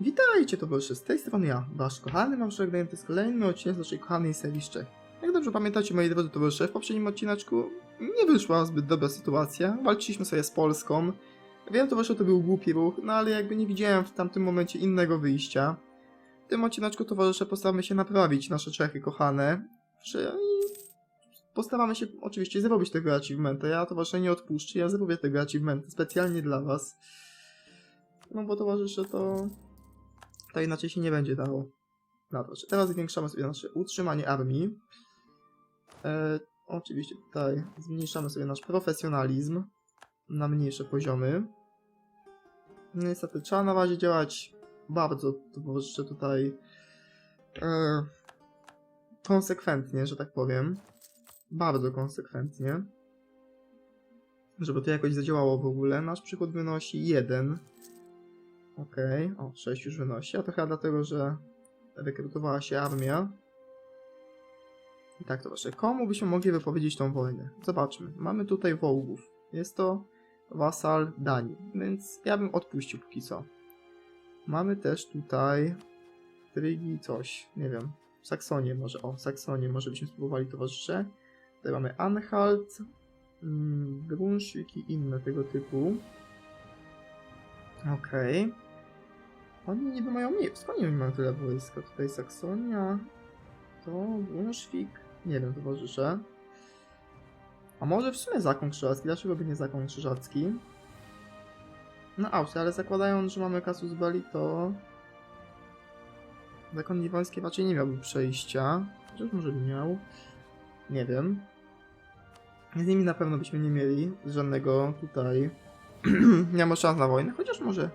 Witajcie towarzysze, z tej strony ja, wasz kochany Marszałek Dajem, to jest kolejny odcinek z naszej kochanej serii Szczech. Jak dobrze pamiętacie, moi drodzy towarzysze, w poprzednim odcineczku nie wyszła zbyt dobra sytuacja, walczyliśmy sobie z Polską. Wiem, towarzysze, to był głupi ruch, no ale jakby nie widziałem w tamtym momencie innego wyjścia. W tym odcineczku, towarzysze, postaramy się naprawić nasze Czechy kochane. Postaramy się oczywiście zrobić tego achievementa. Ja, towarzysze, nie odpuszczę, ja zrobię tego achievementa specjalnie dla was. No bo towarzysze, to to inaczej się nie będzie dało. Dobra, teraz zwiększamy sobie nasze utrzymanie armii. E, oczywiście tutaj zmniejszamy sobie nasz profesjonalizm na mniejsze poziomy. No Niestety trzeba na razie działać bardzo, towarzysze, tutaj e, konsekwentnie, że tak powiem. Bardzo konsekwentnie. Żeby to jakoś zadziałało w ogóle. Nasz przychód wynosi 1. Okej, o, 6 już wynosi, a to chyba dlatego, że rekrutowała się armia. I tak to komu byśmy mogli wypowiedzieć tą wojnę? Zobaczmy, mamy tutaj wołgów. Jest to wasal Danii, więc ja bym odpuścił póki co. Mamy też tutaj Trygi coś, nie wiem, Saksonię może, o, Saksonię może byśmy spróbowali towarzysze. Tutaj mamy Anhalt, mm, Brunswick i inne tego typu. Okej. Oni niby mają mniej. Skąd oni mają tyle wojska? Tutaj Saksonia, to Brunswick. Nie wiem, towarzysze. A może w sumie zakon krzyżacki? Dlaczego by nie zakon krzyżacki? No Austria, ale zakładając, że mamy kasus belli, to... Zakon liwoński raczej nie miałby przejścia. Chociaż może by miał. Nie wiem. Z nimi na pewno byśmy nie mieli żadnego tutaj nie ma szans na wojnę, chociaż może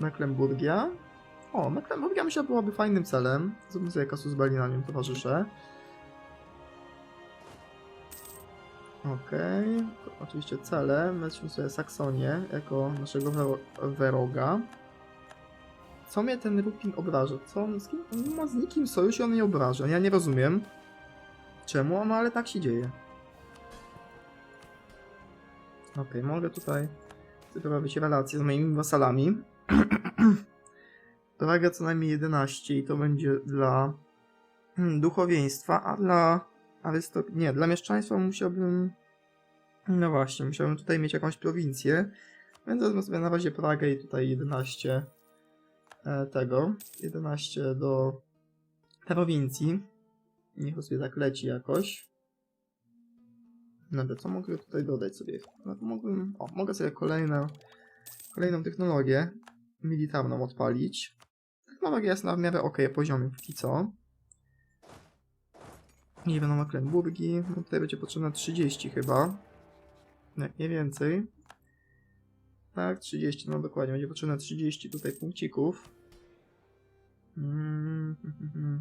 Mecklenburgia. O, Mecklenburgia myślę byłaby fajnym celem. Zróbmy sobie kasus belli na nim towarzysze. Okej, to oczywiście cele. Weźmy sobie Saksonię jako naszego wero- weroga. Co mnie ten Rupin obraża? Co on, z kim? On nie ma z nikim sojusz i on mnie obraża. Ja nie rozumiem. Czemu? No ale tak się dzieje. Okej, mogę tutaj wyprawić relacje z moimi wasalami. Waga co najmniej 11 i to będzie dla hmm, duchowieństwa, a dla arystok... Nie, dla mieszczaństwa musiałbym... No właśnie, musiałbym tutaj mieć jakąś prowincję. Więc wezmę sobie na razie Pragę i tutaj 11 e, tego. 11 do prowincji. Niech sobie tak leci jakoś. Dobra, co mogę tutaj dodać sobie? No mógłbym... O, mogę sobie kolejne, kolejną technologię militarną odpalić. Technologia jest na miarę ok poziomie póki co. Nie wiadomo, Klenburgi. No tutaj będzie potrzebne 30 chyba. Jak nie więcej. Tak, 30, no dokładnie. Będzie potrzebne 30 tutaj punkcików. Mm, hmm, hmm.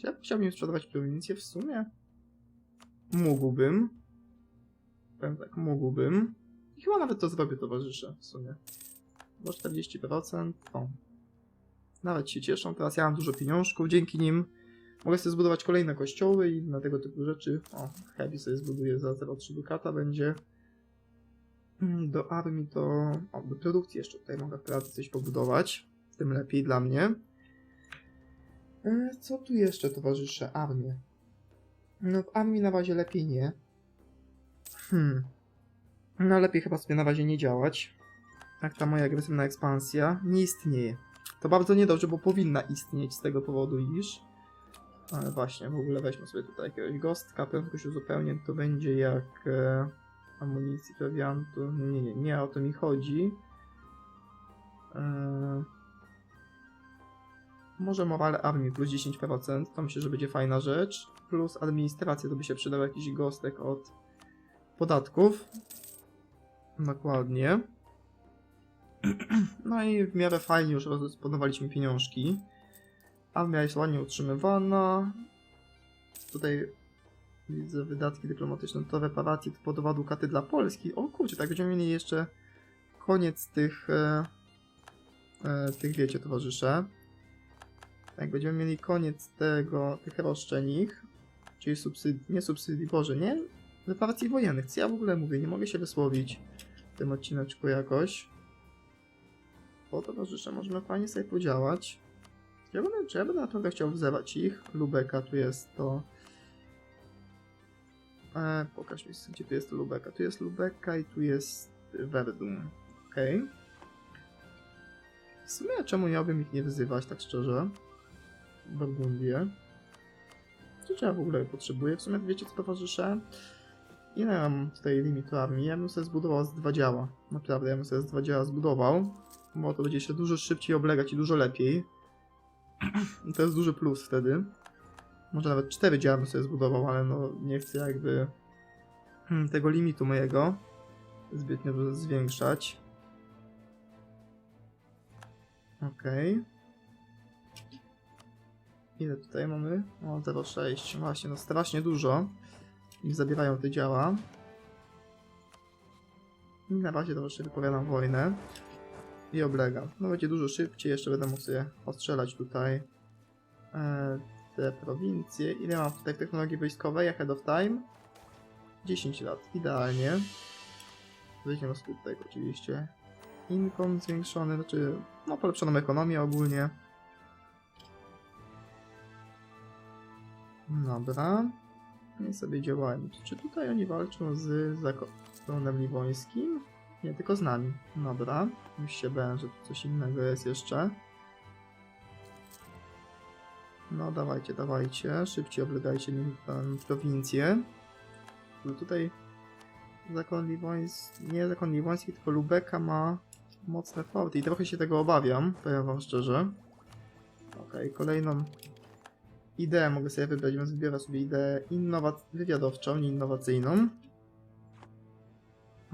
Czy ja chciałbym sprzedawać prowincję w sumie? Mógłbym. Powiem tak, mógłbym. I chyba nawet to zrobię, towarzysze, w sumie. Bo 40%. O. Nawet się cieszą. Teraz ja mam dużo pieniążków. Dzięki nim mogę sobie zbudować kolejne kościoły i na tego typu rzeczy. O, Heavy sobie zbuduje za 0,3 dukata będzie. Mm, Do armii to... O, do produkcji jeszcze tutaj mogę w coś pobudować. Tym lepiej dla mnie. E, Co tu jeszcze, towarzysze? Armię. No w armii na razie lepiej nie. Hmm. No lepiej chyba sobie na razie nie działać. Jak ta moja agresywna ekspansja nie istnieje. To bardzo niedobrze, bo powinna istnieć z tego powodu, iż... Ale właśnie, w ogóle weźmy sobie tutaj jakiegoś gostka, prędkość uzupełnień to będzie jak e, amunicji, prowiantu. Nie, nie, nie, nie o to mi chodzi. E, może morale armii plus 10%, to myślę, że będzie fajna rzecz. Plus administracja, to by się przydał jakiś gostek od podatków. Dokładnie. No i w miarę fajnie już rozdysponowaliśmy pieniążki. Armia jest ładnie utrzymywana. Tutaj widzę wydatki dyplomatyczne to reparacje to podoba dukaty dla Polski. O kurczę, tak będziemy mieli jeszcze koniec tych e, e, tych wiecie towarzysze. Tak, będziemy mieli koniec tego, tych roszczeń ich, czyli subsydii, nie subsydii, Boże, nie? Reparacji wojennych, co ja w ogóle mówię, nie mogę się wysłowić w tym odcineczku jakoś. O, towarzysze, możemy fajnie sobie podziałać. Ja będę, czy ja będę trochę chciał wzywać ich? Lubeka, tu jest to... E, pokaż mi, gdzie tu jest Lubeka. Tu jest Lubeka i tu jest Verdun. Okej. W sumie czemu miałbym ich nie wyzywać, tak szczerze? Burgundię. Co ja w ogóle potrzebuję? W sumie wiecie co towarzysze? Ile mam tutaj limitu armii? Ja bym sobie zbudował z dwa działa. Naprawdę, ja bym sobie z dwa działa zbudował. Bo to będzie się dużo szybciej oblegać i dużo lepiej. To jest duży plus wtedy. Może nawet cztery działa bym sobie zbudował, ale no nie chcę jakby hmm, tego limitu mojego zbytnio zwiększać. Okej. Ile tutaj mamy? O, 0,6. Właśnie, no strasznie dużo. I zabierają te działa. I na razie to jeszcze wypowiadam wojnę. I oblegam. No będzie dużo szybciej, jeszcze będę mógł sobie ostrzelać tutaj e, te prowincje. Ile mam tutaj technologii wojskowej? Ahead of time? 10 lat, idealnie. Weźmiemy tutaj oczywiście income zwiększony, znaczy no polepszoną ekonomię ogólnie. Dobra. I sobie działają. Czy tutaj oni walczą z zakonem liwońskim? Nie, tylko z nami. Dobra. Już się bałem, że tu coś innego jest jeszcze. No dawajcie, dawajcie. Szybciej oblegajcie mi prowincję. No tutaj zakon liwoński, nie zakon liwoński, tylko Lubeka ma mocne forty i trochę się tego obawiam, powiem wam szczerze. Okej, kolejną ideę mogę sobie wybrać, więc wybiorę sobie ideę wywiadowczą, nie innowacyjną.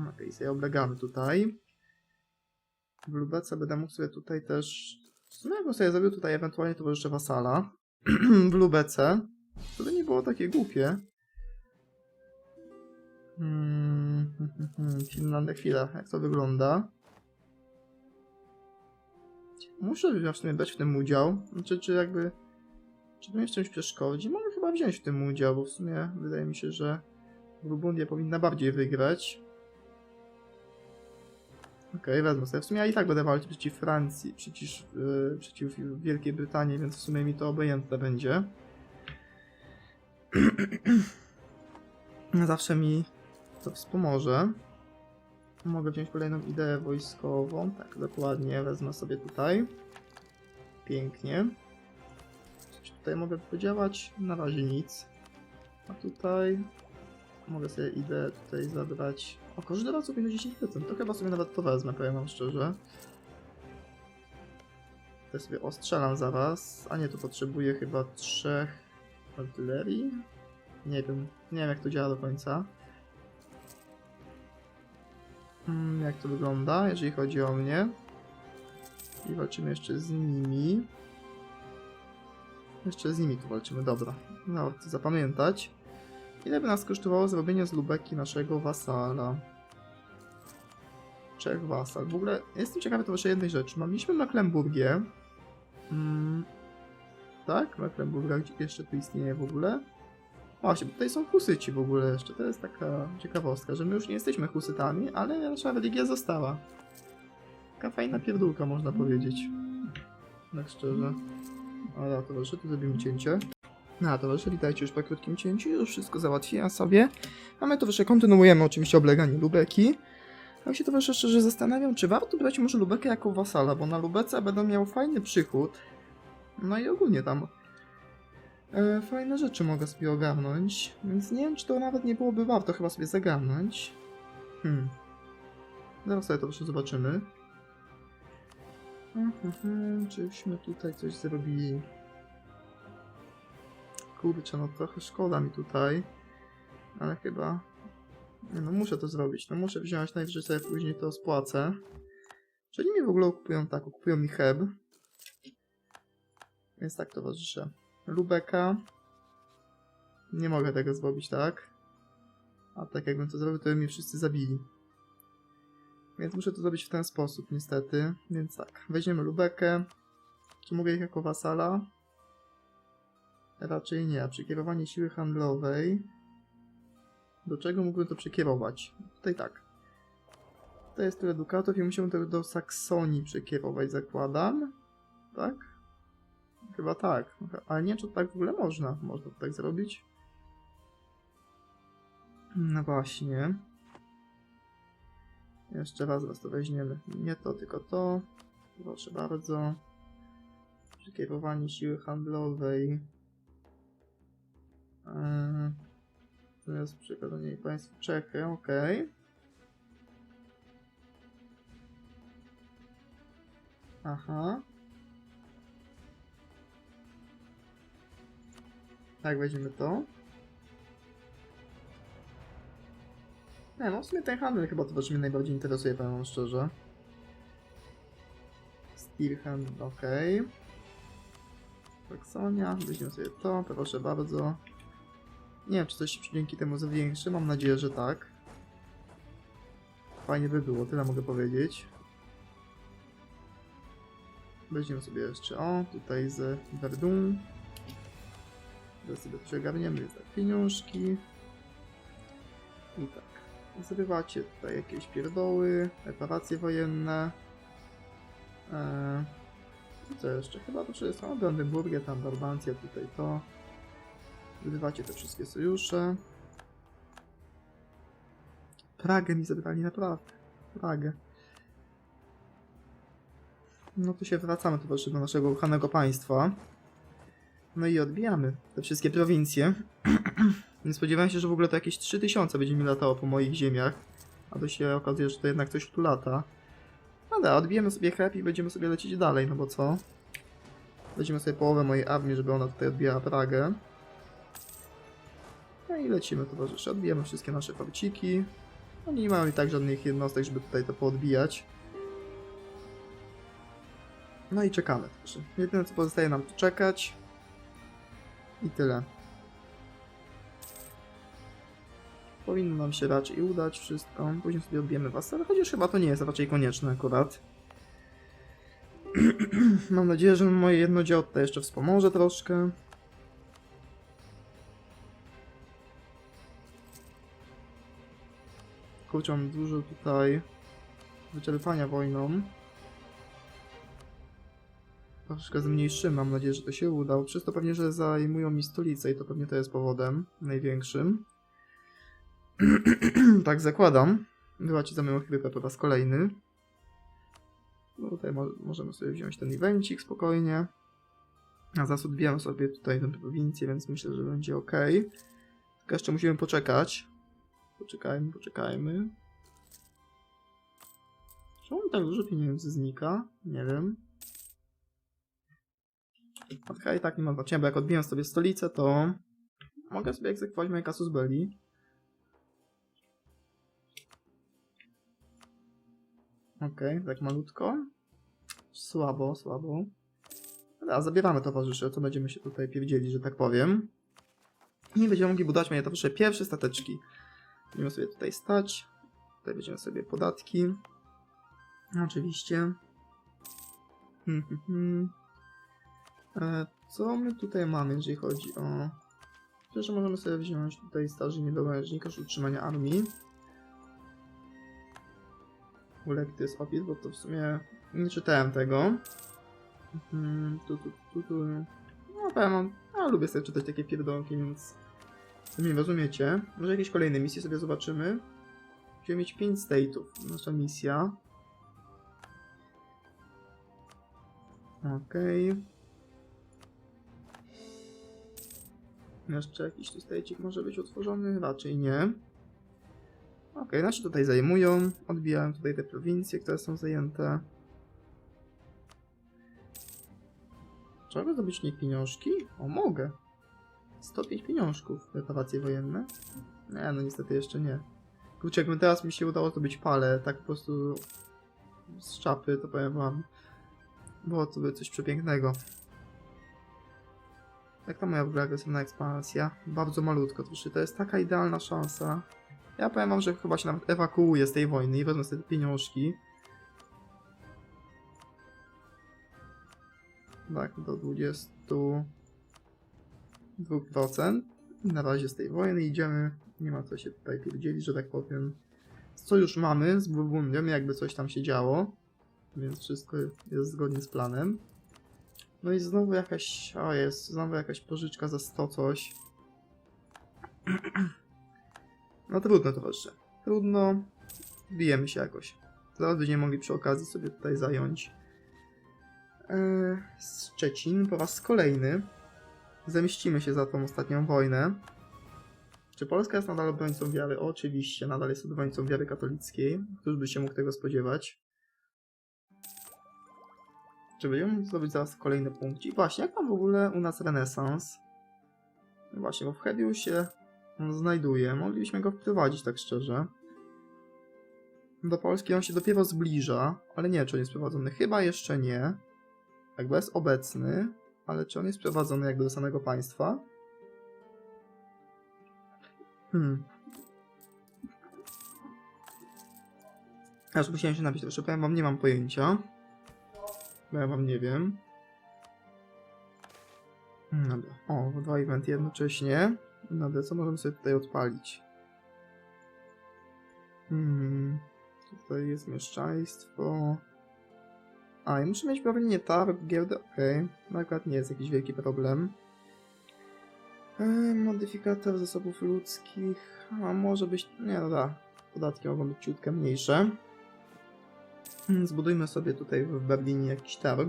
Okej, sobie oblegamy tutaj. W Lubece będę mógł sobie tutaj też... W sumie jakbym sobie zrobił tutaj ewentualnie towarzysze wasala w Lubece, to by nie było takie głupie. Hmm, Finlandia, chwila, jak to wygląda? Muszę w sumie brać w tym udział. Znaczy, czy jakby. Czy to mi w czymś przeszkodzi? Mogę chyba wziąć w tym udział, bo w sumie wydaje mi się, że Burgundia powinna bardziej wygrać. Okej, wezmę sobie. W sumie ja i tak będę walczyć przeciw Francji, przeciw, yy, przeciw Wielkiej Brytanii, więc w sumie mi to obojętne będzie. Zawsze mi to wspomoże. Mogę wziąć kolejną ideę wojskową. Tak, dokładnie. Wezmę sobie tutaj. Pięknie. Tutaj mogę podziałać? Na razie nic. A tutaj mogę sobie ideę tutaj zabrać. O, każdy raz sobie 10%. To chyba sobie nawet to wezmę, powiem wam szczerze. To sobie ostrzelam zaraz. A nie, to potrzebuję chyba trzech artylerii. Nie wiem, nie wiem jak to działa do końca. Mm, jak to wygląda, jeżeli chodzi o mnie. I walczymy jeszcze z nimi. Jeszcze z nimi tu walczymy, dobra. No, chcę zapamiętać. Ile by nas kosztowało zrobienie z Lubeki naszego wasala? Czech wasal. W ogóle jestem ciekawy to jeszcze jednej rzeczy. Mieliśmy Mecklenburgię. Mm, tak? Mecklenburgia gdzie jeszcze tu istnieje w ogóle? Właśnie, tutaj są husyci w ogóle jeszcze. To jest taka ciekawostka, że my już nie jesteśmy husytami, ale nasza religia została. Taka fajna pierdółka, można powiedzieć. Tak szczerze. Ale towarzysze, tu zrobimy cięcie. No, towarzysze, witajcie już po krótkim cięciu. Już wszystko załatwiłem sobie. A my towarzysze kontynuujemy oczywiście obleganie Lubeki. Ja się towarzysze szczerze zastanawiam, czy warto brać może Lubekę jako wasala, bo na Lubece będę miał fajny przychód. No i ogólnie tam E, fajne rzeczy mogę sobie ogarnąć, więc nie wiem, czy to nawet nie byłoby warto chyba sobie zagarnąć. Hmm. Zaraz sobie to zobaczymy. Mhm, czyśmy tutaj coś zrobili? Kurczę, no trochę szkoda mi tutaj. Ale chyba... No, muszę to zrobić. No muszę wziąć, najwyżej sobie później to spłacę. Czyli mi w ogóle okupują tak, okupują mi heb. Więc tak, towarzysze. Lubeka. Nie mogę tego zrobić, tak? A tak jakbym to zrobił, to by mnie wszyscy zabili. Więc muszę to zrobić w ten sposób, niestety. Więc tak, weźmiemy Lubekę. Czy mogę ich jako wasala? Raczej nie. Przekierowanie siły handlowej. Do czego mógłbym to przekierować? Tutaj tak. To jest tyle dukatów i musimy to do Saksonii przekierować, zakładam. Tak? Chyba tak. Ale nie czy tak w ogóle można. Można to tak zrobić. No właśnie. Jeszcze raz was to weźmiemy. Nie to, tylko to. Proszę bardzo. Przekierowanie siły handlowej. Eee, jest przekazanie państwu Czechy, okej. Aha. Tak, weźmiemy to. Nie, no w sumie ten handel chyba to też mnie najbardziej interesuje, powiem szczerze. Steel handel, okej. Saksonia, weźmiemy sobie to, proszę bardzo. Nie wiem, czy coś się dzięki temu zwiększy, mam nadzieję, że tak. Fajnie by było, tyle mogę powiedzieć. Weźmiemy sobie jeszcze, o, tutaj z Verdun. Teraz sobie przegarniemy za pieniążki. I tak. Zrywacie tutaj jakieś pierdoły, reparacje wojenne. Eee, co jeszcze? Chyba to wszystko. O, Brandenburgię, tam Barbancja, tutaj to. Zrywacie te wszystkie sojusze. Pragę mi zabrali, naprawdę. Pragę. No to się wracamy tu do naszego ukochanego państwa. No i odbijamy te wszystkie prowincje. Nie spodziewałem się, że w ogóle to jakieś 3000 będzie mi latało po moich ziemiach. A to się okazuje, że to jednak coś tu lata. No dobra, odbijemy sobie chleb i będziemy sobie lecieć dalej, no bo co? Weźmiemy sobie połowę mojej armii, żeby ona tutaj odbijała Pragę. No i lecimy towarzysze, odbijamy wszystkie nasze fabciki. Oni nie mają i tak żadnych jednostek, żeby tutaj to poodbijać. No i czekamy. Jedyne co pozostaje nam to czekać. I tyle. Powinno nam się raczej udać wszystko. Później sobie odbijemy was, ale chociaż chyba to nie jest raczej konieczne akurat. Mam nadzieję, że moje jedno dzieło jeszcze wspomoże troszkę. Kurczę, dużo tutaj wyczerpania wojną. Troszkę zmniejszymy, mam nadzieję, że to się uda. Przez to pewnie, że zajmują mi stolicę i to pewnie to jest powodem największym. tak zakładam. Byłacie za moją chwilę po raz kolejny. No tutaj mo możemy sobie wziąć ten evencik spokojnie. A odbijam sobie tutaj tę prowincję, więc myślę, że będzie ok. Tylko jeszcze musimy poczekać. Poczekajmy, poczekajmy. Czemu tak dużo pieniędzy znika? Nie wiem. Okej, tak nie mam znaczenia, bo jak odbijam sobie stolicę, to mogę sobie egzekwować moje kasus belli. Okej, tak malutko. Słabo, słabo. Dobra, zabieramy towarzysze, to będziemy się tutaj pierdzieli, że tak powiem. I będziemy mogli budować moje towarzysze pierwsze stateczki. Będziemy sobie tutaj stać. Tutaj będziemy sobie podatki. Oczywiście. Hmm, hmm, hmm. E, co my tutaj mamy, jeżeli chodzi o... Przecież możemy sobie wziąć tutaj starzy niedoręcznik, aż utrzymania armii. Ulek to jest opis, bo to w sumie nie czytałem tego. Mhm, tu, tu, tu, tu. No pewno, ja lubię sobie czytać takie pierdolki, więc sami rozumiecie. Może jakieś kolejne misje sobie zobaczymy. Musimy mieć 5 state'ów, nasza misja. Okej. Jeszcze jakiś tu state'ik może być utworzony? Raczej nie. Okej, nasi tutaj zajmują. Odbijałem tutaj te prowincje, które są zajęte. Czy mogę zdobyć nie pieniążki? O, mogę. 105 pieniążków. Reparacje wojenne? Nie, no niestety jeszcze nie. Kurczę, jakby teraz mi się udało zdobyć palę, tak po prostu z czapy, to powiem wam. Było to by coś przepięknego. Jak to moja w ogóle agresywna ekspansja? Bardzo malutko, to to jest taka idealna szansa. Ja powiem wam, że chyba się nawet ewakuuję z tej wojny i wezmę sobie te pieniążki. Tak, do 22%. Na razie z tej wojny idziemy. Nie ma co się tutaj pierdzielić, że tak powiem. Sojusz mamy z Burgundią, jakby coś tam się działo. Więc wszystko jest zgodnie z planem. No i znowu jakaś... O jest, znowu jakaś pożyczka za 100 coś. No trudno towarzysze. Trudno. Bijemy się jakoś. Zaraz będziemy mogli przy okazji sobie tutaj zająć Eee, Szczecin po raz kolejny. Zemścimy się za tą ostatnią wojnę. Czy Polska jest nadal obrońcą wiary? Oczywiście, nadal jest obrońcą wiary katolickiej. Któż by się mógł tego spodziewać? Czy będziemy mógł zdobyć zaraz kolejny punkt? I właśnie, jak tam w ogóle u nas renesans? No właśnie, bo w Hediu się on znajduje. Moglibyśmy go wprowadzić, tak szczerze. Do Polski on się dopiero zbliża, ale nie, czy on jest prowadzony? Chyba jeszcze nie. Jakby jest obecny, ale czy on jest prowadzony jakby do samego państwa? Hmm. Aż musiałem się napić troszkę, powiem wam, nie mam pojęcia. Bo ja wam nie wiem. Hmm, Dobra. O, dwa eventy jednocześnie. Dobra, co możemy sobie tutaj odpalić? Hmm. Tutaj jest mieszczaństwo. A, i muszę mieć pewnie targ, giełdę, okej. Okay. Akurat nie jest jakiś wielki problem. E, modyfikator zasobów ludzkich. A może być. Nie, no da. Podatki mogą być ciutkę mniejsze. Hmm, Zbudujmy sobie tutaj w Berlinie jakiś targ.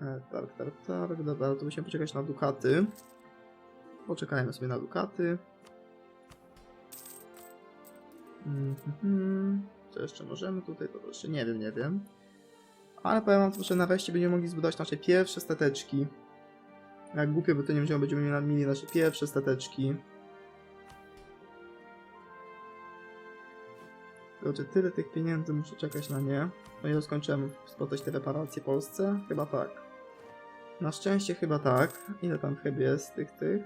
E, targ, targ, targ. Dobra, to musimy poczekać na dukaty. Poczekajmy sobie na dukaty. Mhm. Co jeszcze możemy tutaj? To jeszcze nie wiem, nie wiem. Ale powiem wam, że na wejście będziemy mogli zbudować nasze pierwsze stateczki. Jak głupio by to nie brzmiało, będziemy mieli nasze pierwsze stateczki. Kurczę, tyle tych pieniędzy, muszę czekać na nie. O ile skończymy spłacać te reparacje Polsce? Chyba tak. Na szczęście chyba tak. Ile tam chyba jest tych, tych?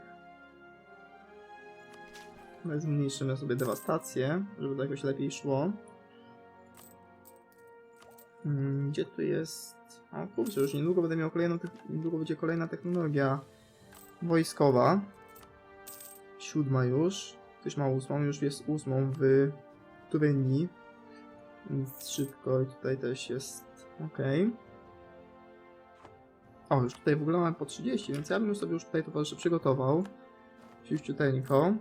No, Zmniejszymy sobie dewastację, żeby to jakoś lepiej szło. Hmm, Gdzie tu jest... O kurczę, już niedługo będę miał kolejną... Niedługo będzie kolejna technologia wojskowa. Siódma już. Ktoś ma ósmą, już jest ósmą w Turynii. Więc szybko i tutaj też jest... ok. O, już tutaj w ogóle mam po 30, więc ja bym sobie już tutaj towarzysze przygotował. Ciuściuteńko.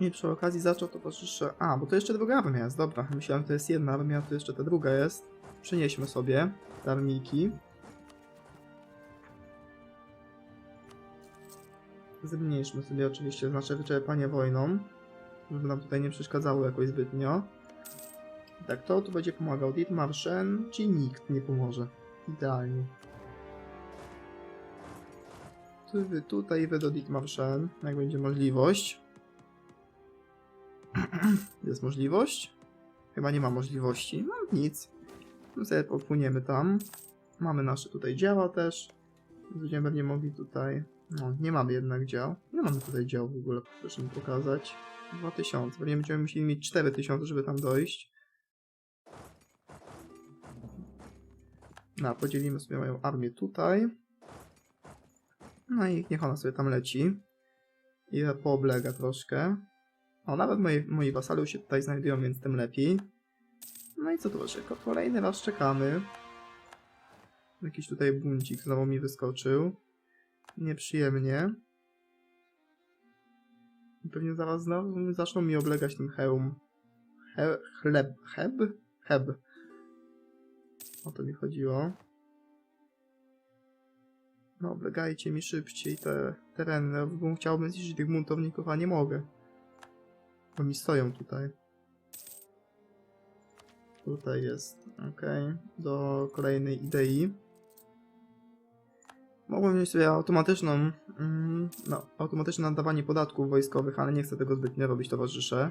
I przy okazji zaczął towarzysze... A, bo to jeszcze druga armia jest, dobra. Myślałem, to jest jedna armia, to jeszcze ta druga jest. Przenieśmy sobie te armijki. Zmniejszmy sobie oczywiście nasze wyczerpanie wojną, żeby nam tutaj nie przeszkadzało jakoś zbytnio. Tak, to tu będzie pomagał Dietmarschen, ci nikt nie pomoże. Idealnie. Tu, wy tutaj wy do Dietmarschen, jak będzie możliwość. Jest możliwość? Chyba nie ma możliwości. No nic. My sobie popłyniemy tam. Mamy nasze tutaj działa też. Będziemy pewnie mogli tutaj... No, nie mamy jednak dział. Nie mamy tutaj dział w ogóle, proszę mi pokazać. 2000. Pewnie będziemy musieli mieć 4000, żeby tam dojść. No, podzielimy sobie moją armię tutaj. No i niech ona sobie tam leci. I pooblega troszkę. O, nawet moi, moi wasale już się tutaj znajdują, więc tym lepiej. No i co tu jeszcze? Kolejny raz czekamy. Jakiś tutaj buncik znowu mi wyskoczył. Nieprzyjemnie. Pewnie zaraz znowu zaczną mi oblegać tym heum. He, chleb. Heb? Heb. O to mi chodziło. No, oblegajcie mi szybciej te tereny. Bo chciałbym zniszczyć tych buntowników, a nie mogę. Bo mi stoją tutaj. Tutaj jest, ok, do kolejnej idei. Mogłem mieć sobie automatyczną, mm, no, automatyczne nadawanie podatków wojskowych, ale nie chcę tego zbytnio robić, towarzysze.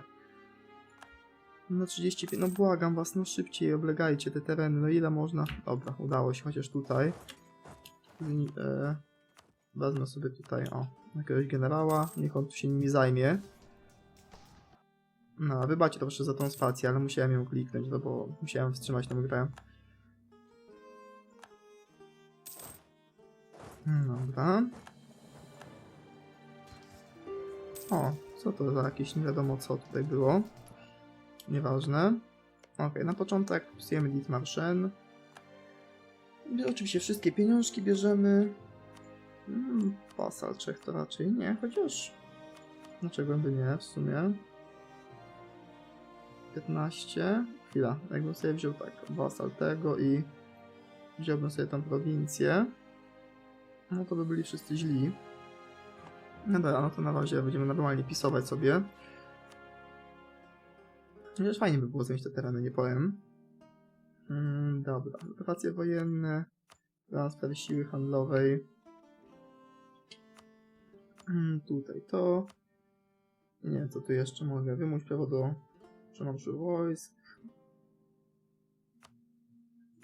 No 35, no błagam was, no szybciej oblegajcie te tereny, no ile można? Dobra, udało się, chociaż tutaj. E, wezmę sobie tutaj, o, jakiegoś generała, niech on tu się nimi zajmie. No, wybaczcie to proszę za tą spację, ale musiałem ją kliknąć, no bo musiałem wstrzymać tę grę. Dobra. O, Co to za jakieś nie wiadomo co tutaj było. Nieważne. Okej, na początek psujemy Ditmarszen. I oczywiście wszystkie pieniążki bierzemy. Hmm, Pasal to raczej nie, chociaż... Dlaczego by nie w sumie? 15. Chwila, jakbym sobie wziął tak, wasal tego i wziąłbym sobie tą prowincję, no to by byli wszyscy źli. No dobra, no to na razie będziemy normalnie pisować sobie. Chociaż fajnie by było zająć te tereny, nie powiem. Mm, dobra, operacje wojenne, transfer siły handlowej. Mm, tutaj to. Nie co tu jeszcze mogę. Wymuś prawo do przemarszu wojsk.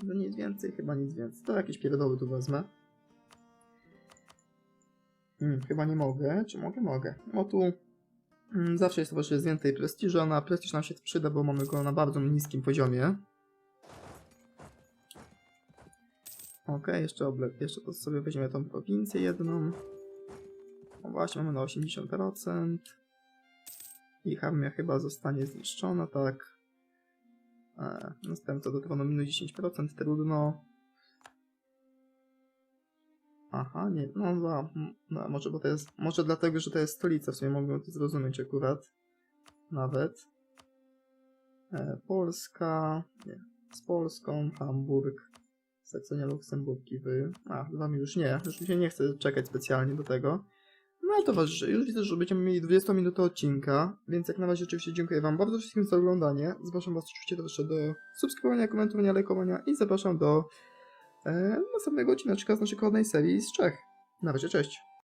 No nic więcej, chyba nic więcej. To jakieś pierdoły tu wezmę. Hmm, chyba nie mogę. Czy mogę? Mogę. No tu mm, zawsze jest to właśnie z więcej prestiżu, a na prestiż nam się przyda, bo mamy go na bardzo niskim poziomie. Ok, jeszcze oblek, jeszcze to sobie weźmiemy tą prowincję jedną. No właśnie, mamy na 80%. Ich armia chyba zostanie zniszczona, tak. E, następca do minus 10%, trudno. Aha, nie, no, no, no może, bo to jest, może dlatego, że to jest stolica, w sumie mogłem to zrozumieć akurat. Nawet. E, Polska, nie, z Polską, Hamburg, Saksonia, Luksemburg i wy. A, z wami już nie, już się nie chce czekać specjalnie do tego. No towarzysze, już widzę, że będziemy mieli 20 minut odcinka, więc jak na razie oczywiście dziękuję wam bardzo wszystkim za oglądanie. Zapraszam was oczywiście do subskrybowania, komentowania, lajkowania i zapraszam do e, następnego odcineczka z naszej kolejnej serii z Czech. Na razie, cześć!